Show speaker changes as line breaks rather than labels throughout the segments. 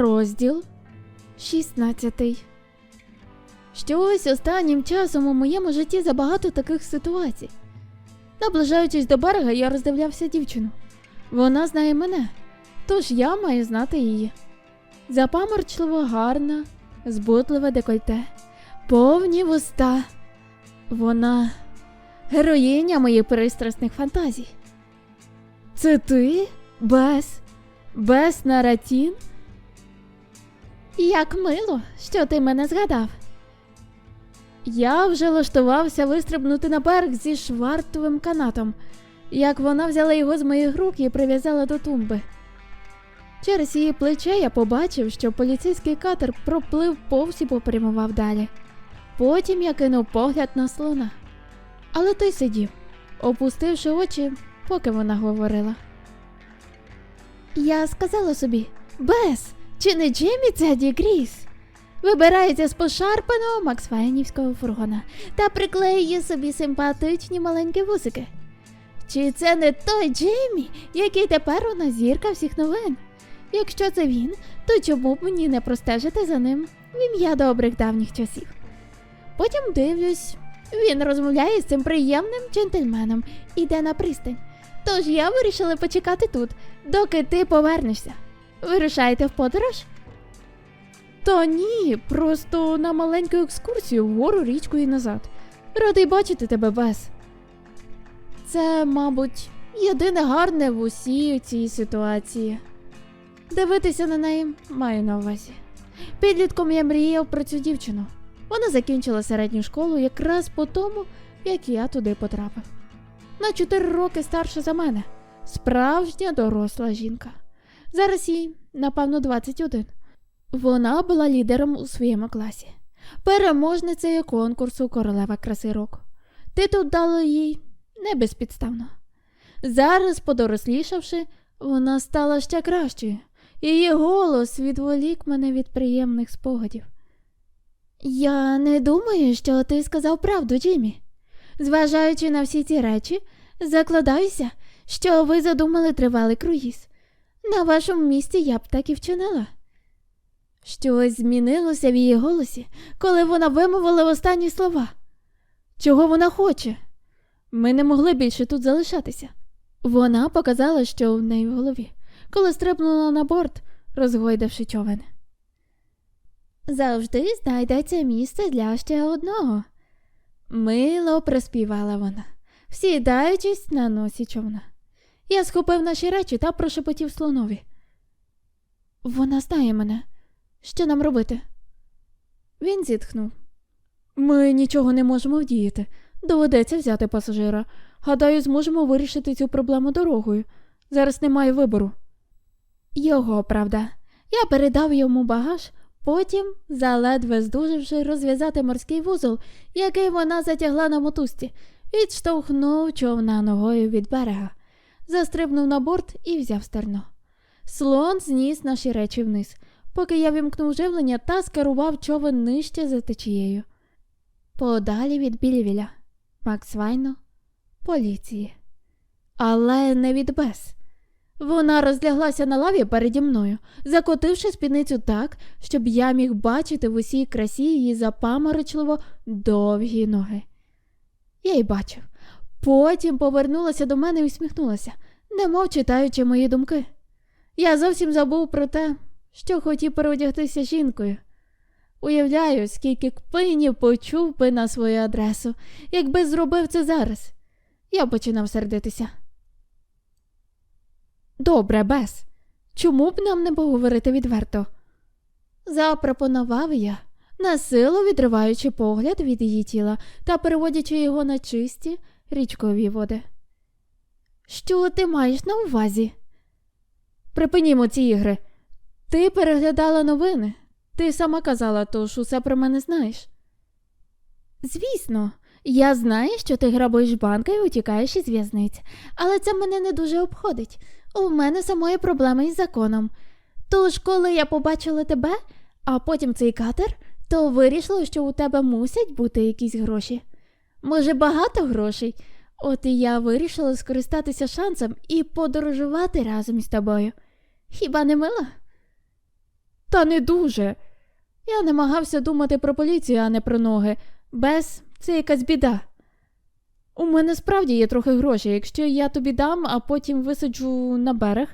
Розділ 16 Щось останнім часом у моєму житті забагато таких ситуацій. Наближаючись до берега, я роздивлявся дівчину. Вона знає мене, тож я маю знати її. Запаморчливо гарна, збутливе декольте, повні вуста. Вона героїня моїх пристрасних фантазій. Це ти? Без? Без наратін? Як мило, що ти мене згадав. Я вже влаштувався вистрибнути на берег зі швартовим канатом, як вона взяла його з моїх рук і прив'язала до тумби. Через її плече я побачив, що поліцейський катер проплив повз і попрямував далі. Потім я кинув погляд на слона. Але той сидів, опустивши очі, поки вона говорила. Я сказала собі: Бес, чи не Джиммі це Ді Гріс? Вибирається з пошарпаного Максвенівського фургона та приклеює собі симпатичні маленькі вусики. Чи це не той Джиммі, який тепер у нас зірка всіх новин? Якщо це він, то чому б мені не простежити за ним в ім'я добрих давніх часів? Потім дивлюсь, він розмовляє з цим приємним джентльменом, іде на пристань. Тож я вирішила почекати тут, доки ти повернешся. Вирушаєте в подорож? Та ні, просто на маленьку екскурсію вгору річку і назад. Радий бачити тебе без. Це, мабуть, єдине гарне в усій цій ситуації. Дивитися на неї маю на увазі. Підлітком я мріяв про цю дівчину. Вона закінчила середню школу якраз по тому, як я туди потрапив. На 4 роки старша за мене. Справжня доросла жінка. Зараз їй, напевно, 21. Вона була лідером у своєму класі, переможницею конкурсу Королева краси року. Титул дали їй не безпідставно. Зараз, подорослішавши, вона стала ще кращою. Її голос відволік мене від приємних спогадів. Я не думаю, що ти сказав правду, Джиммі. Зважаючи на всі ці речі, закладаюся, що ви задумали тривалий круїз. На вашому місці я б так і вчинила. Щось змінилося в її голосі, коли вона вимовила останні слова. Чого вона хоче? Ми не могли більше тут залишатися. Вона показала, що в неї в голові, коли стрибнула на борт, розгойдавши човен. Завжди знайдеться місце для ще одного. Мило приспівала вона, всідаючись на носі човна. Я схопив наші речі та прошепотів слонові. Вона знає мене. Що нам робити? Він зітхнув. Ми нічого не можемо вдіяти. Доведеться взяти пасажира. Гадаю, зможемо вирішити цю проблему дорогою. Зараз немає вибору. Його правда. Я передав йому багаж, потім, заледве здуживши розв'язати морський вузол, який вона затягла на мотузці, відштовхнув човна ногою від берега, застрибнув на борт і взяв стерно. Слон зніс наші речі вниз, поки я вімкнув живлення та скерував човен нижче за течією. Подалі від Білівіля, Максвайну, поліції. Але не від Бес. Вона розляглася на лаві переді мною, закотивши спідницю так, щоб я міг бачити в усій красі її запаморочливо довгі ноги. Я й бачив. Потім повернулася до мене і усміхнулася, немов читаючи мої думки. Я зовсім забув про те, що хотів переодягтися жінкою. Уявляю, скільки кпинів почув би на свою адресу, якби зробив це зараз. Я починав сердитися. Добре, Бес. Чому б нам не поговорити відверто? Запропонував я, насилу відриваючи погляд від її тіла та переводячи його на чисті річкові води. Що ти маєш на увазі? Припинімо ці ігри. Ти переглядала новини. Ти сама казала, тож усе про мене знаєш. Звісно, я знаю, що ти грабуєш банки і утікаєш із в'язниць, але це мене не дуже обходить. У мене самої проблеми із законом. Тож, коли я побачила тебе, а потім цей катер, то вирішила, що у тебе мусять бути якісь гроші. Може, багато грошей. От і я вирішила скористатися шансом і подорожувати разом із тобою. Хіба не мило? Та не дуже. Я намагався думати про поліцію, а не про ноги. Без це якась біда. У мене справді є трохи грошей, якщо я тобі дам, а потім висаджу на берег.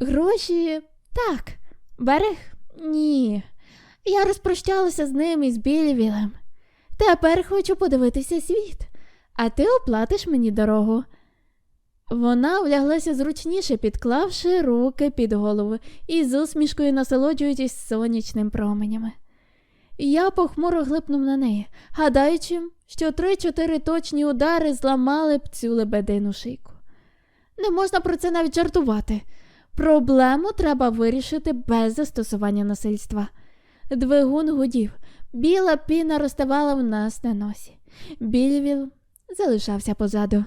Гроші так, берег? Ні. Я розпрощалася з ним і з Білівілем. Тепер хочу подивитися світ, а ти оплатиш мені дорогу. Вона вляглася зручніше, підклавши руки під голову і з усмішкою насолоджуючись сонячним променями. Я похмуро глипнув на неї, гадаючи, що три-чотири точні удари зламали б цю лебедину шийку. Не можна про це навіть жартувати. Проблему треба вирішити без застосування насильства. Двигун гудів, біла піна розставала в нас на носі. Більвіл залишався позаду,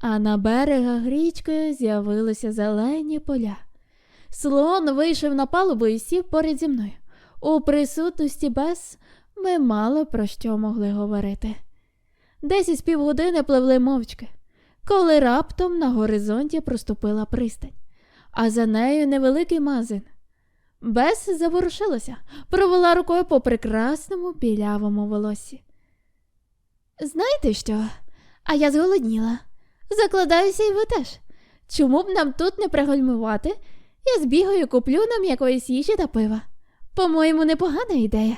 а на берегах річки з'явилися зелені поля. Слон вийшов на палубу і сів поряд зі мною. У присутності Бес ми мало про що могли говорити. Десь із півгодини пливли мовчки, коли раптом на горизонті проступила пристань, а за нею невеликий мазин. Бес заворушилася, провела рукою по прекрасному білявому волосі. Знаєте що? А я зголодніла. Закладаюся і ви теж. Чому б нам тут не пригальмувати? Я збігаю, куплю нам якоїсь їжі та пива. По-моєму, непогана ідея.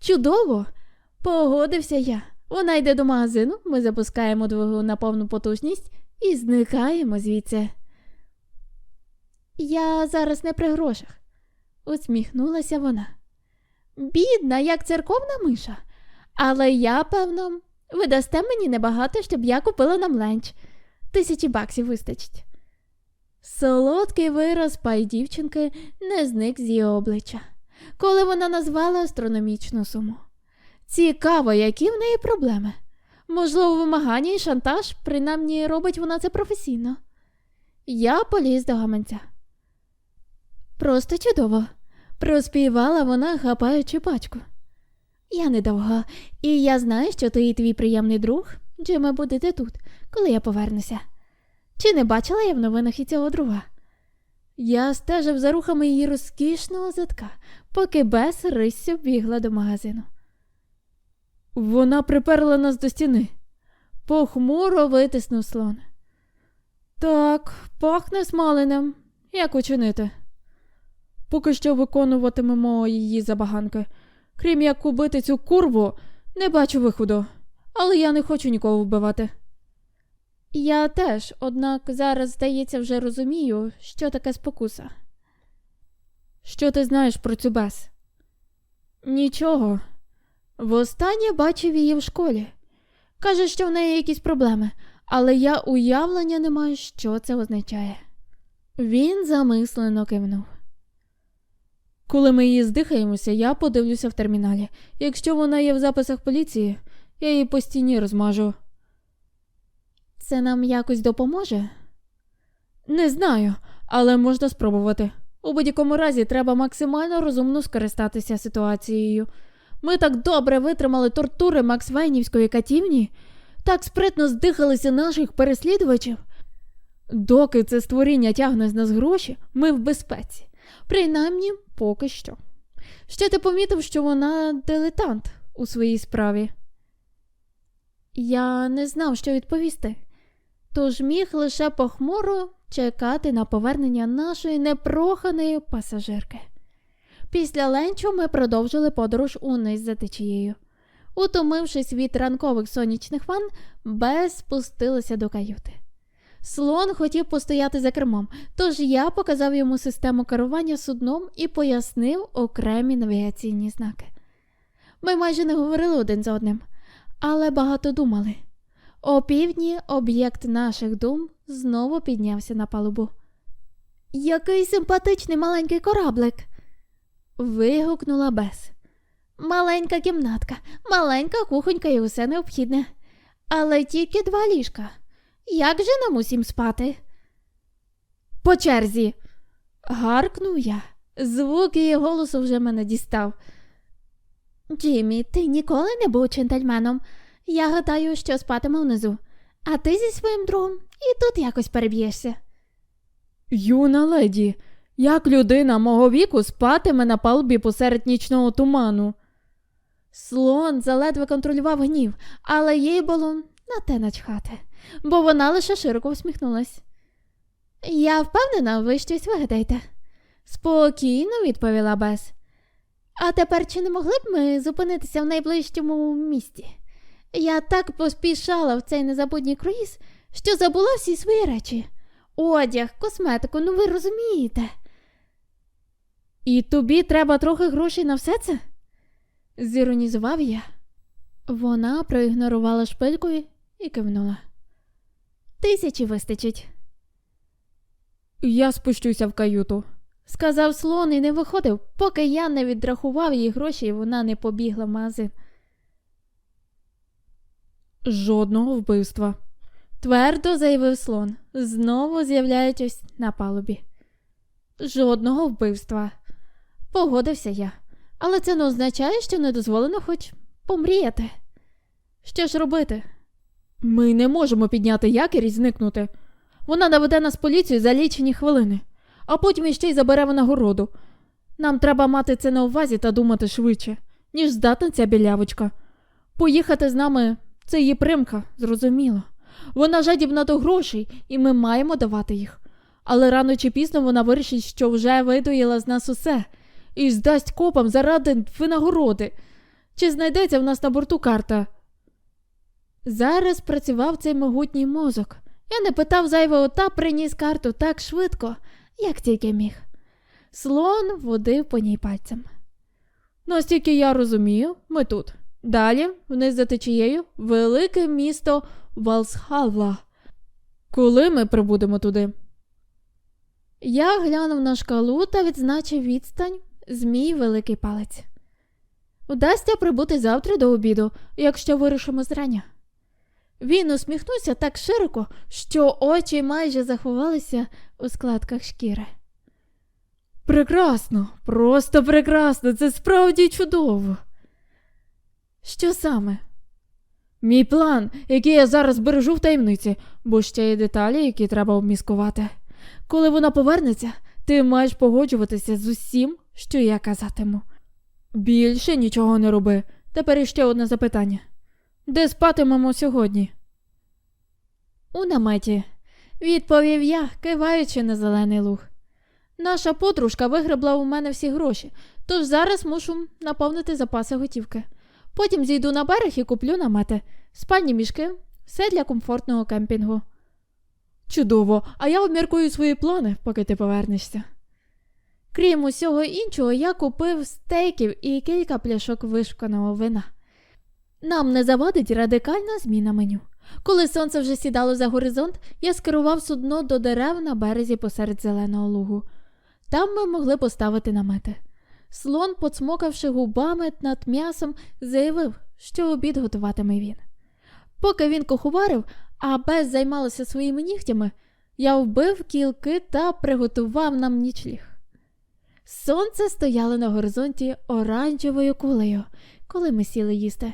Чудово, погодився я. Вона йде до магазину, ми запускаємо двигун на повну потужність і зникаємо звідси. Я зараз не при грошах, усміхнулася вона. Бідна, як церковна миша. Але я, певно, ви дасте мені небагато, щоб я купила нам ленч. Тисячі баксів вистачить. Солодкий вираз пай дівчинки не зник з її обличчя, коли вона назвала астрономічну суму. Цікаво, які в неї проблеми. Можливо, вимагання і шантаж, принаймні робить вона це професійно. Я поліз до гаманця. Просто чудово, проспівала вона, хапаючи пачку. Я недовго, і я знаю, що ти і твій приємний друг, Джиме, будете тут, коли я повернуся. Чи не бачила я в новинах і цього друга? Я стежив за рухами її розкішного задка, поки Бес риссю бігла до магазину. Вона приперла нас до стіни. Похмуро витиснув слон. Так, пахне смаленим. Як учинити? Поки що виконуватимемо її забаганки. Крім як убити цю курву, не бачу виходу, але я не хочу нікого вбивати. Я теж, однак зараз, здається, вже розумію, що таке спокуса. Що ти знаєш про цю бес? Нічого. Востаннє бачив її в школі. Каже, що в неї якісь проблеми, але я уявлення не маю, що це означає. Він замислено кивнув. Коли ми її здихаємося, я подивлюся в терміналі. Якщо вона є в записах поліції, я її по стіні розмажу. Це нам якось допоможе? Не знаю, але можна спробувати. У будь-якому разі треба максимально розумно скористатися ситуацією. Ми так добре витримали тортури Максвейнівської катівні, так спритно здихалися наших переслідувачів. Доки це створіння тягне з нас гроші, ми в безпеці. Принаймні, поки що. Ще ти помітив, що вона дилетант у своїй справі. Я не знав, що відповісти, тож міг лише похмуро чекати на повернення нашої непроханої пасажирки. Після ленчу ми продовжили подорож униз за течією. Утомившись від ранкових сонячних ван, Бес спустилася до каюти. Слон хотів постояти за кермом, тож я показав йому систему керування судном і пояснив окремі навігаційні знаки. Ми майже не говорили один з одним, але багато думали. О півдні об'єкт наших дум знову піднявся на палубу. Який симпатичний маленький кораблик. вигукнула Бес. Маленька кімнатка, маленька кухонька і усе необхідне. Але тільки два ліжка. Як же нам усім спати? По черзі. гаркнув я. Звук її голосу вже мене дістав. Джиммі, ти ніколи не був джентльменом. Я гадаю, що спатиме внизу, а ти зі своїм другом і тут якось переб'єшся. Юна леді,
Як людина мого віку спатиме на палубі посеред нічного туману?
Слон заледве контролював гнів, але їй було на те начхати, бо вона лише широко усміхнулась. Я впевнена, ви щось вигадаєте. Спокійно, відповіла Бес. А тепер чи не могли б ми зупинитися в найближчому місті? Я так поспішала в цей незабутній круїз, що забула всі свої речі. Одяг, косметику, ну ви розумієте.
І тобі треба трохи грошей на все це?
Зіронізував я. Вона проігнорувала шпилькою і кивнула. Тисячі вистачить,
Я спущуся в каюту.
сказав слон і не виходив, поки я не відрахував їй гроші, і вона не побігла в магазин.
Жодного вбивства.
Твердо заявив слон, знову з'являючись на палубі. Жодного вбивства. Погодився я, але це не означає, що не дозволено хоч помріяти. Що ж робити?
Ми не можемо підняти якір і зникнути. Вона наведе нас поліцію за лічені хвилини, а потім іще й забере нагороду. Нам треба мати це на увазі та думати швидше, ніж здатна ця білявочка. Поїхати з нами це її примка, зрозуміло. Вона жадібна до грошей, і ми маємо давати їх. Але рано чи пізно вона вирішить, що вже видоїла з нас усе, і здасть копам заради винагороди. Чи знайдеться в нас на борту карта?
Зараз працював цей могутній мозок. Я не питав зайвого та приніс карту так швидко, як тільки міг. Слон водив по ній пальцем.
Настільки я розумію, ми тут. Далі, вниз за течією, велике місто Валсхалла. Коли ми прибудемо туди?
Я глянув на шкалу та відзначив відстань з мій великий палець. Удасться прибути завтра до обіду, якщо вирушимо зрання. Він усміхнувся так широко, що очі майже заховалися у складках шкіри.
Прекрасно, просто прекрасно, це справді чудово.
Що саме?
Мій план, який я зараз бережу в таємниці, бо ще є деталі, які треба обміскувати. Коли вона повернеться, ти маєш погоджуватися з усім, що я казатиму. Більше нічого не роби. Тепер іще одне запитання. Де спатимемо сьогодні?
У наметі, відповів я, киваючи на зелений луг. Наша подружка вигребла у мене всі гроші, тож зараз мушу наповнити запаси готівки. Потім зійду на берег і куплю намети, спальні мішки, все для комфортного кемпінгу.
Чудово, а я обміркую свої плани, поки ти повернешся.
Крім усього іншого, я купив стейків і кілька пляшок вишуканого вина. Нам не завадить радикальна зміна меню. Коли сонце вже сідало за горизонт, я скерував судно до дерев на березі посеред зеленого лугу. Там ми могли поставити намети. Слон, поцмокавши губами над м'ясом, заявив, що обід готуватиме він. Поки він куховарив, а Бес займалася своїми нігтями, я вбив кілки та приготував нам нічліг. Сонце стояло на горизонті оранжевою кулею, коли ми сіли їсти.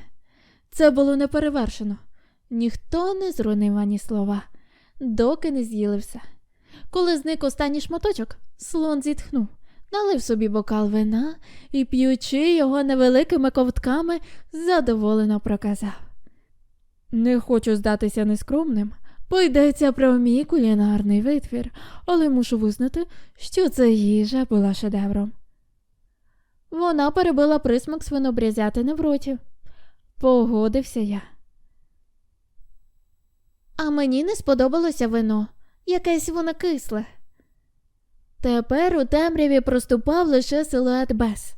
Це було неперевершено. Ніхто не зрунив ані слова, доки не з'їли все. Коли зник останній шматочок, слон зітхнув, налив собі бокал вина і, п'ючи його невеликими ковтками, задоволено проказав.
Не хочу здатися нескромним.
Бо йдеться про мій кулінарний витвір, але мушу визнати, що ця їжа була шедевром. Вона перебила присмак свинобрязятини в роті. Погодився я. А мені не сподобалося вино, якесь воно кисле. Тепер у темряві проступав лише силует Бес.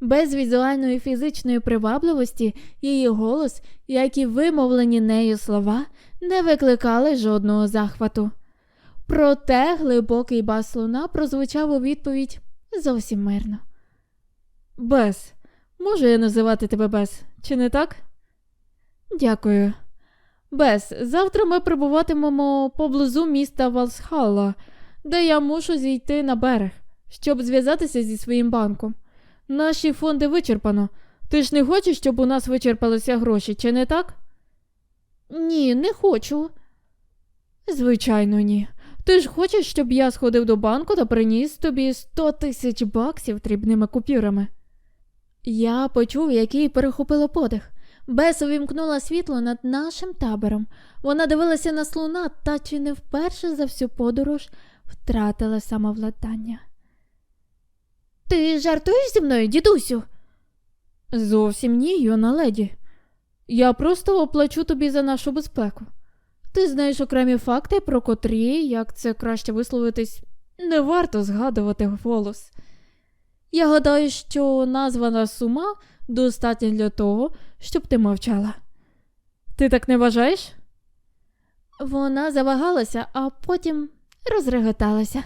Без візуальної фізичної привабливості її голос, як і вимовлені нею слова, не викликали жодного захвату. Проте глибокий бас луна прозвучав у відповідь зовсім мирно.
Бес, можу я називати тебе Бес, чи не так?
Дякую.
Бес, завтра ми прибуватимемо поблизу міста Валсхалла, де я мушу зійти на берег, щоб зв'язатися зі своїм банком. Наші фонди вичерпано. Ти ж не хочеш, щоб у нас вичерпалися гроші, чи не так?
Ні, не хочу.
Звичайно, ні. Ти ж хочеш, щоб я сходив до банку та приніс тобі 100 тисяч баксів дрібними купюрами? Я почув, який перехопило подих. Бес увімкнула світло над нашим табором. Вона дивилася на слона та чи не вперше за всю подорож втратила самовладання.
Ти жартуєш зі мною, дідусю?
Зовсім ні, юна леді. Я просто оплачу тобі за нашу безпеку. Ти знаєш окремі факти, про котрі, як це краще висловитись, не варто згадувати вголос. Я гадаю, що названа сума достатня для того, щоб ти мовчала. Ти так не вважаєш?
Вона завагалася, а потім розреготалася.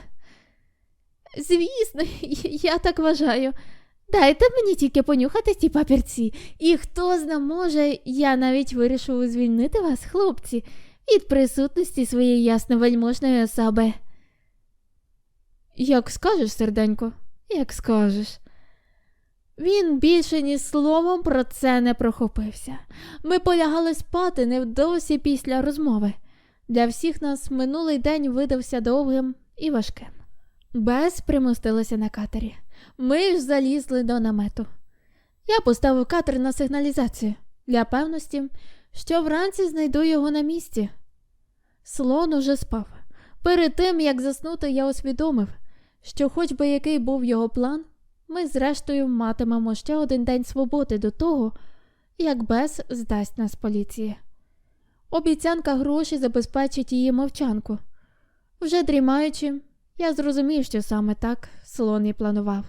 Звісно, я так вважаю. Дайте мені тільки понюхати ці папірці, і хто зна може, я навіть вирішив звільнити вас, хлопці, від присутності своєї ясновельможної особи.
Як скажеш, серденько, як скажеш.
Він більше ні словом про це не прохопився. Ми полягали спати невдовзі після розмови. Для всіх нас минулий день видався довгим і важким. Бес примостилася на катері. Ми ж залізли до намету. Я поставив катер на сигналізацію для певності, що вранці знайду його на місці. Слон уже спав. Перед тим, як заснути, я усвідомив, що, хоч би який був його план, ми, зрештою, матимемо ще один день свободи до того, як Бес здасть нас поліції. Обіцянка грошей забезпечить її мовчанку. Вже дрімаючи, я зрозумів, що саме так слон і планував.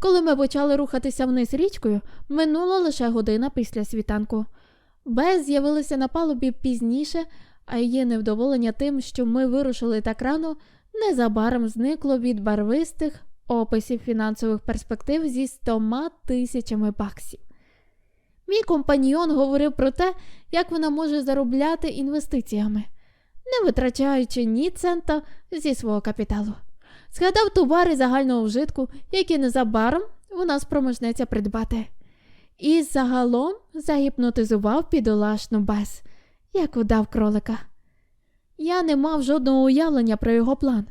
Коли ми почали рухатися вниз річкою, минула лише година після світанку. Бес з'явилася на палубі пізніше, а її невдоволення тим, що ми вирушили так рано, незабаром зникло від барвистих описів фінансових перспектив зі стома тисячами баксів. Мій компаньйон говорив про те, як вона може заробляти інвестиціями, не витрачаючи ні цента зі свого капіталу. Згадав товари загального вжитку, які незабаром вона спроможнеться придбати. І загалом загіпнотизував підолашну Бес, як удав кролика. Я не мав жодного уявлення про його план,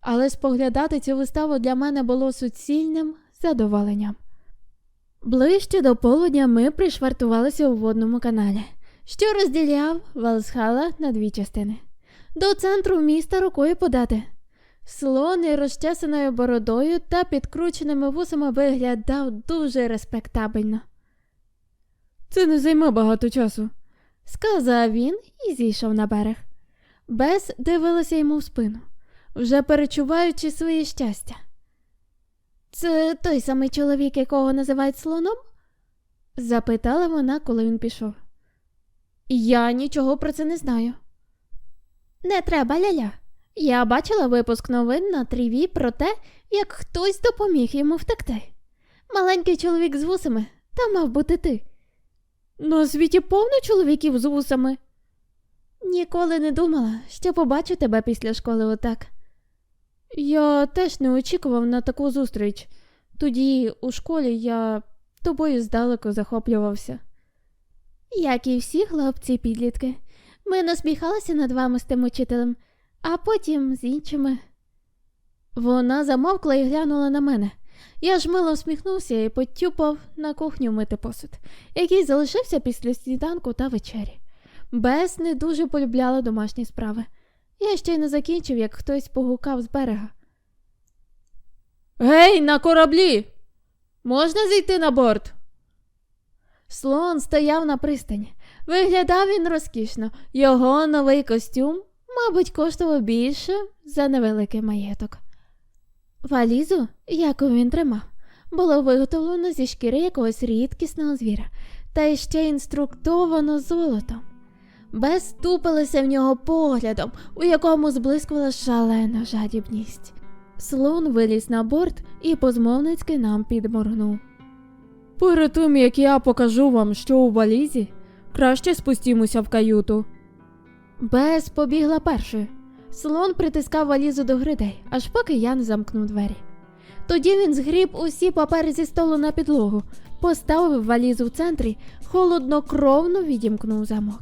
але споглядати цю виставу для мене було суцільним задоволенням. Ближче до полудня ми пришвартувалися у водному каналі, що розділяв Валсхала на дві частини. До центру міста рукою подати. Слон із розчесаною бородою та підкрученими вусами виглядав дуже респектабельно.
Це не займе багато часу.
Сказав він і зійшов на берег. Бес дивилася йому в спину, вже перечуваючи своє щастя. Це той самий чоловік, якого називають слоном? запитала вона, коли він пішов. Я нічого про це не знаю. Не треба, ляля. Я бачила випуск новин на тріві про те, як хтось допоміг йому втекти. Маленький чоловік з вусами, та мав бути ти. На світі повно чоловіків з вусами. Ніколи не думала, що побачу тебе після школи отак. Я теж не очікував на таку зустріч. Тоді у школі я тобою здалеку захоплювався. Як і всі хлопці підлітки, ми насміхалися над вами з тим учителем, а потім з іншими. Вона замовкла і глянула на мене. Я ж мило всміхнувся і потюпав на кухню мити посуд, який залишився після сніданку та вечері. Бес не дуже полюбляла домашні справи. Я ще й не закінчив, як хтось погукав з берега.
Гей, на кораблі! Можна зійти на борт?
Слон стояв на пристані. Виглядав він розкішно. Його новий костюм, мабуть, коштував більше за невеликий маєток. Валізу, яку він тримав, було виготовлено зі шкіри якогось рідкісного звіра, та ще інструктовано золотом. Бес ступилася в нього поглядом, у якому зблискувала шалена жадібність. Слон виліз на борт і позмовницьки нам підморгнув.
Перед тим, як я покажу вам, що у валізі, краще спустімося в каюту.
Бес побігла першою. Слон притискав валізу до грудей, аж поки я не замкнув двері. Тоді він згріб усі папери зі столу на підлогу, поставив валізу в центрі, холоднокровно відімкнув замок.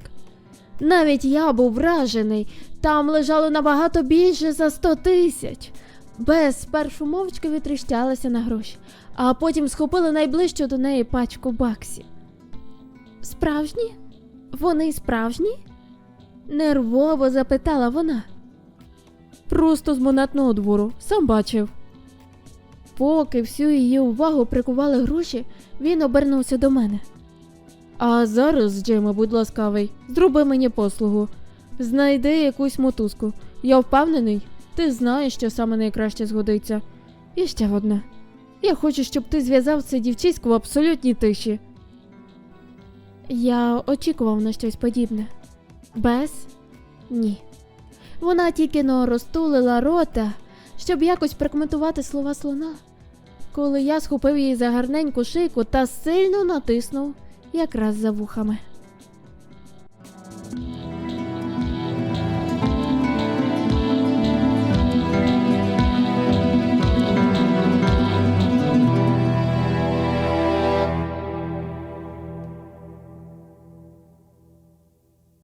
Навіть я був вражений. Там лежало набагато більше за сто тисяч. Бес спершу мовчки витріщалася на гроші, а потім схопила найближчу до неї пачку баксів. Справжні? Вони справжні? Нервово запитала вона.
Просто з монетного двору, сам бачив.
Поки всю її увагу прикували гроші, він обернувся до мене.
А зараз, Джиме, будь ласкавий, зроби мені послугу. Знайди якусь мотузку. Я впевнений, ти знаєш, що саме найкраще згодиться. І ще одне. Я хочу, щоб ти зв'язав це дівчисько в абсолютній тиші.
Я очікував на щось подібне. Без? Ні. Вона тільки но розтулила рота, щоб якось прокоментувати слова слона, коли я схопив її за гарненьку шийку та сильно натиснув якраз за вухами.